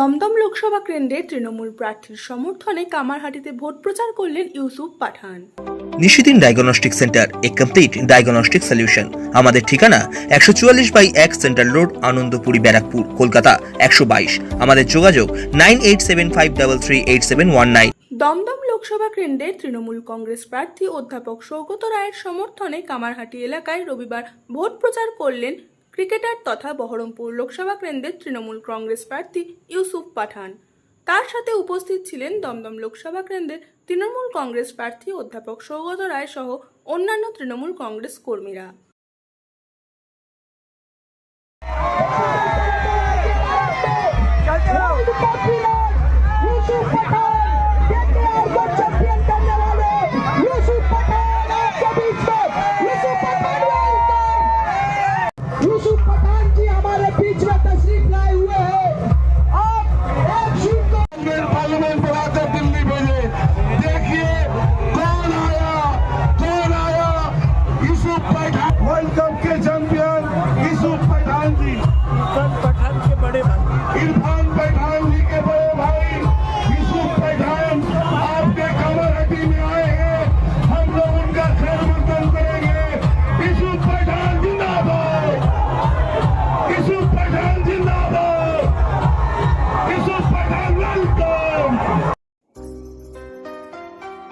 দমদম লোকসভা কেন্দ্রে তৃণমূল প্রার্থীর সমর্থনে কামারহাটিতে ভোট প্রচার করলেন ইউসুফ পাঠান। নিশিদিন ডায়াগনস্টিক সেন্টার এ কমপ্লিট ডায়াগনস্টিক সলিউশন। আমাদের ঠিকানা একশো চুয়াল্লিশ বাই এক সেন্ট্রাল রোড আনন্দপুরি ব্যারাকপুর কলকাতা একশো বাইশ। আমাদের যোগাযোগ nine eight seven five double three eight seven one nine. Dum Dum Lok Sabha কেন্দ্রে তৃণমূল কংগ্রেস প্রার্থী অধ্যাপক সৌগত রায়ের সমর্থনে কামারহাটি এলাকায় রবিবার ভোট প্রচার করলেন ক্রিকেটার তথা বহরমপুর লোকসভা কেন্দ্রের তৃণমূল কংগ্রেস প্রার্থী ইউসুফ পাঠান। তার সাথে উপস্থিত ছিলেন দমদম লোকসভা কেন্দ্রের তৃণমূল কংগ্রেস প্রার্থী অধ্যাপক সৌগত রায় সহ অন্যান্য তৃণমূল কংগ্রেস কর্মীরা। Руку!